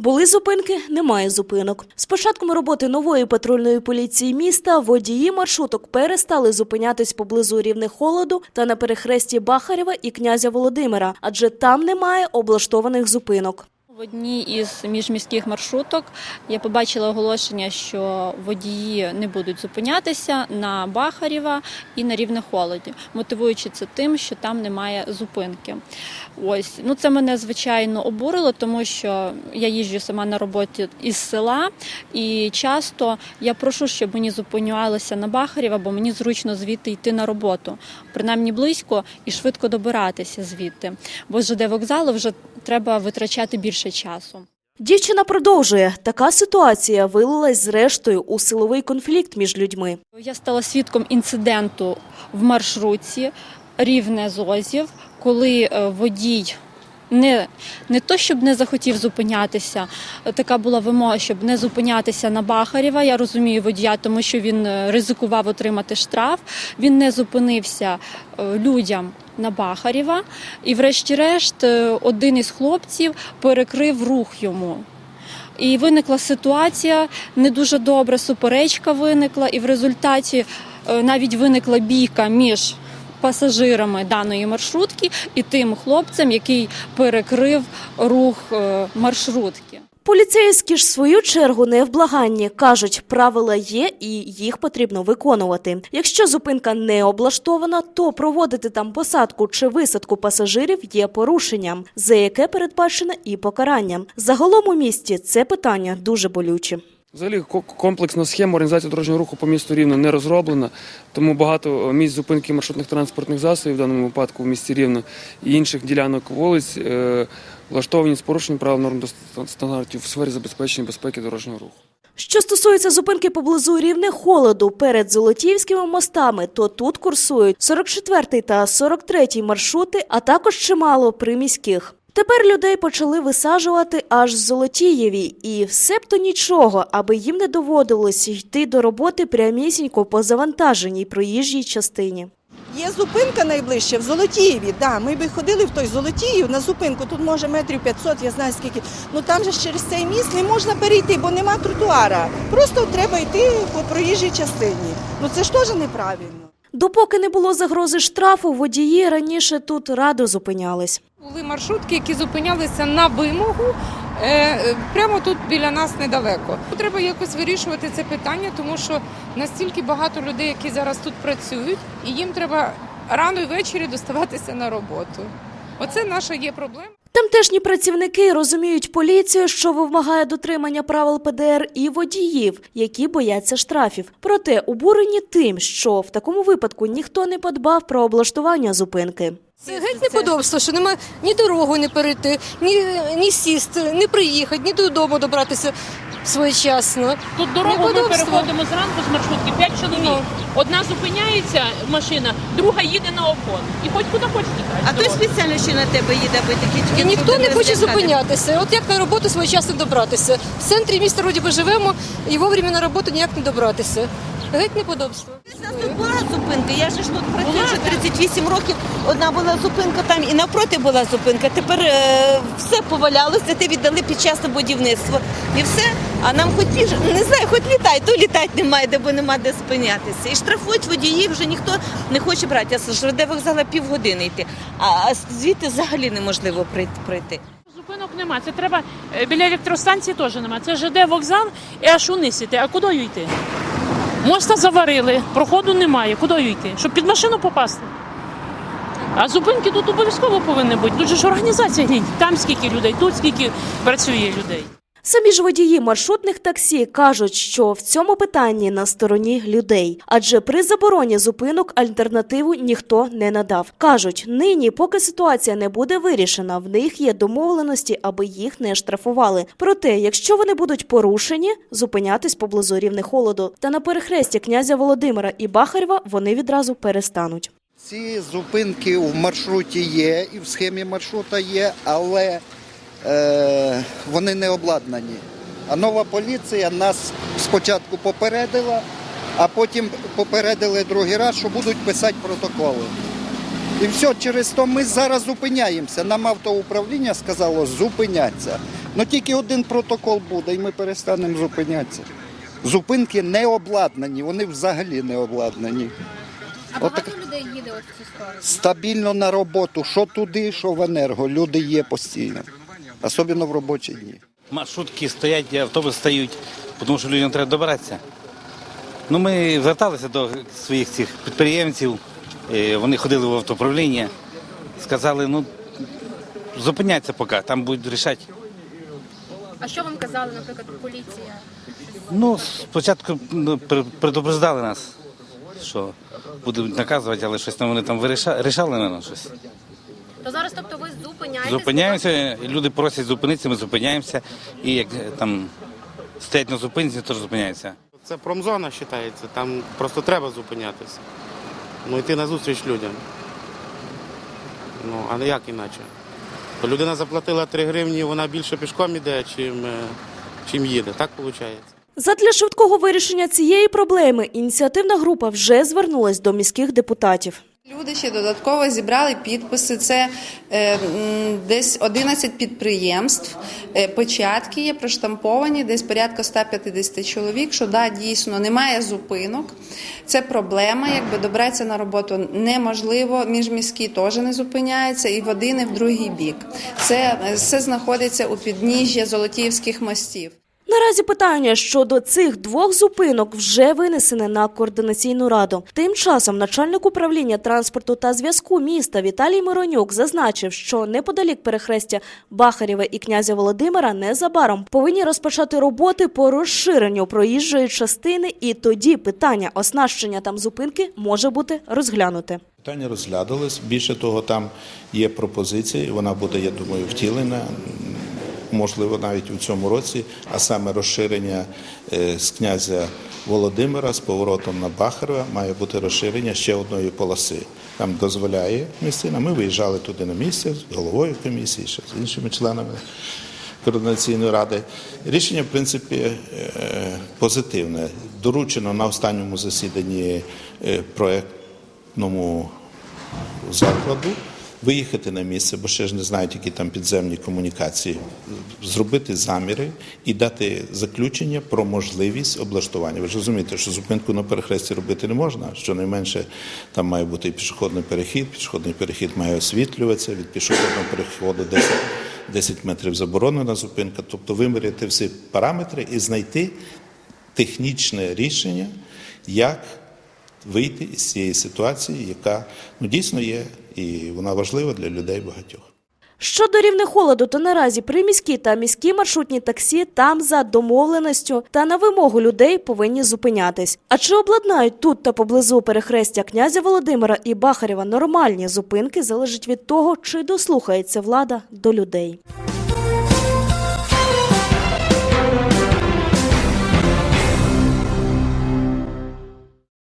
Були зупинки, немає зупинок. З початком роботи нової патрульної поліції міста водії маршруток перестали зупинятись поблизу рівних холоду та на перехресті Бахарєва і князя Володимира, адже там немає облаштованих зупинок. В одній із міжміських маршруток я побачила оголошення, що водії не будуть зупинятися на Бахарєва і на Рівнехолоді, мотивуючи це тим, що там немає зупинки. Ось ну це мене звичайно обурило, тому що я їжджу сама на роботі із села, і часто я прошу, щоб мені зупинялися на Бахарєва, бо мені зручно звідти йти на роботу, принаймні близько і швидко добиратися звідти. Бо ЖД вокзалу вже треба витрачати більше часу. Дівчина продовжує. Така ситуація вилилась зрештою у силовий конфлікт між людьми. Я стала свідком інциденту в маршрутці рівне зозів, коли е, водій. Не, не то, щоб не захотів зупинятися, така була вимога, щоб не зупинятися на Бахарєва. Я розумію водія, тому що він е, ризикував отримати штраф. Він не зупинився е, людям на Бахарєва. І, врешті-решт, е, один із хлопців перекрив рух йому. І виникла ситуація не дуже добра, суперечка виникла, і в результаті навіть виникла бійка між пасажирами даної маршрутки і тим хлопцем, який перекрив рух е, маршрутки. Поліцейські ж свою чергу не в благанні. Кажуть, правила є і їх потрібно виконувати. Якщо зупинка не облаштована, то проводити там посадку чи висадку пасажирів є порушенням, за яке передбачено і покарання. Загалом у місті це питання дуже болюче. Взагалі ко- комплексна схема організації дорожнього руху по місту Рівно не розроблена, тому багато місць зупинки маршрутних транспортних засобів, в даному випадку в місті Рівно, і інших ділянок вулиць е, влаштовані з порушенням правил норм та стандартів у сфері забезпечення безпеки дорожнього руху. Що стосується зупинки поблизу рівне холоду перед Золотіївськими мостами, то тут курсують 44 та 43 маршрути, а також чимало приміських. Тепер людей почали висаджувати аж з Золотієві, і все б то нічого, аби їм не доводилось йти до роботи прямісінько по завантаженій проїжджій частині. Є зупинка найближча в Золотієві. Да, ми би ходили в той Золотіїв на зупинку. Тут може метрів 500, я знаю скільки. Ну там же ж через цей міст не можна перейти, бо нема тротуара. Просто треба йти по проїжджій частині. Ну це ж теж неправильно. Допоки не було загрози штрафу, водії раніше тут радо зупинялись. Були маршрутки, які зупинялися на вимогу е, прямо тут біля нас недалеко. Треба якось вирішувати це питання, тому що настільки багато людей, які зараз тут працюють, і їм треба рано і ввечері доставатися на роботу. Оце наша є проблема. Тамтешні працівники розуміють поліцію, що вимагає дотримання правил ПДР і водіїв, які бояться штрафів. Проте обурені тим, що в такому випадку ніхто не подбав про облаштування зупинки. Це геть неподобство, що немає ні дорогу не перейти, ні, ні сісти, ні приїхати, ні додому добратися своєчасно. Тут дорогу ми переходимо зранку з маршрутки, п'ять чоловік. Ну. Одна зупиняється машина, друга їде на обгон. І хоч куди хочеш тікати. А той спеціально ще на тебе їде, аби такі тільки І ніхто не хоче зупинятися. От як на роботу своєчасно добратися. В центрі міста вроді би живемо і вовремя на роботу ніяк не добратися. Геть неподобство. Нас тут була зупинка, я ж тут працюю вже 38 років. Одна була зупинка там і навпроти була зупинка. Тепер е, все повалялося, ти віддали під час будівництва. І все. А нам хоч піж, не знаю, хоч літай, то літати немає, де бо нема де спинятися. І штрафують водіїв, вже ніхто не хоче брати. А з ЖВД вокзала півгодини йти. А, а звідти взагалі неможливо пройти- пройти. Зупинок нема. Це треба е, біля електростанції теж нема. Це ЖД вокзал і аж униз іти. А куди йти? Моста заварили, проходу немає. Куди йти? Щоб під машину попасти. А зупинки тут обов'язково повинні бути. Тут же ж організація. Там скільки людей, тут скільки працює людей. Самі ж водії маршрутних таксі кажуть, що в цьому питанні на стороні людей, адже при забороні зупинок альтернативу ніхто не надав. кажуть, нині, поки ситуація не буде вирішена, в них є домовленості, аби їх не штрафували. Проте, якщо вони будуть порушені, зупинятись поблизу рівне холоду. Та на перехресті князя Володимира і Бахарєва вони відразу перестануть. Ці зупинки в маршруті є і в схемі маршрута є, але вони не обладнані. А нова поліція нас спочатку попередила, а потім попередили другий раз, що будуть писати протоколи. І все, через то ми зараз зупиняємося. Нам автоуправління сказало зупинятися. Ну тільки один протокол буде, і ми перестанемо зупинятися. Зупинки не обладнані, вони взагалі не обладнані. А багато людей їде от в цю сторону? Стабільно на роботу, що туди, що в енерго. Люди є постійно, особливо в робочі дні. Маршрутки стоять, автобуси стають, тому що людям треба добиратися. Ну, ми зверталися до своїх цих підприємців, е, вони ходили в автоуправління, сказали, ну, зупиняться поки, там будуть рішати. А що вам казали, наприклад, поліція? Ну, спочатку ну, предупреждали нас, що будуть наказувати, але щось там вони там вирішали, рішали на щось. То зараз, тобто, ви зупиняєтесь? Зупиняємося, люди просять зупинитися, ми зупиняємося, і як е, там стоять на зупинці, теж зупиняються. Це промзона вважається, там просто треба зупинятися. Ну, йти на зустріч людям. Ну, а не як іначе. То людина заплатила 3 гривні, вона більше пішком іде, чим, е, чим їде. Так виходить. Задля швидкого вирішення цієї проблеми ініціативна група вже звернулась до міських депутатів. Люди ще додатково зібрали підписи. Це е, десь 11 підприємств. Е, початки є проштамповані, десь порядка 150 чоловік. Що да, дійсно немає зупинок. Це проблема. Якби добратися на роботу неможливо. Міжміські теж не зупиняються, і в один, і в другий бік. Це е, все знаходиться у підніжжя Золотіївських мостів. Наразі питання щодо цих двох зупинок вже винесене на координаційну раду. Тим часом начальник управління транспорту та зв'язку міста Віталій Миронюк зазначив, що неподалік перехрестя Бахарєва і князя Володимира незабаром повинні розпочати роботи по розширенню проїжджої частини, і тоді питання оснащення там зупинки може бути розглянуте. Питання розглядалось. Більше того, там є пропозиція, вона буде, я думаю, втілена. Можливо, навіть у цьому році, а саме розширення е, з князя Володимира з поворотом на Бахарова має бути розширення ще одної полоси. Там дозволяє місцина. Ми виїжджали туди на місце з головою комісії, ще з іншими членами координаційної ради. Рішення, в принципі, е, позитивне. Доручено на останньому засіданні е, проектному закладу виїхати на місце, бо ще ж не знають, які там підземні комунікації, зробити заміри і дати заключення про можливість облаштування. Ви ж розумієте, що зупинку на перехресті робити не можна. Щонайменше там має бути і пішохідний перехід, пішохідний перехід має освітлюватися, від пішохідного переходу 10, 10 метрів заборонена зупинка. Тобто виміряти всі параметри і знайти технічне рішення, як вийти із цієї ситуації, яка ну, дійсно є, і вона важлива для людей багатьох. Щодо рівня холоду, то наразі приміські та міські маршрутні таксі там за домовленістю та на вимогу людей повинні зупинятись. А чи обладнають тут та поблизу перехрестя князя Володимира і Бахарєва нормальні зупинки залежить від того, чи дослухається влада до людей.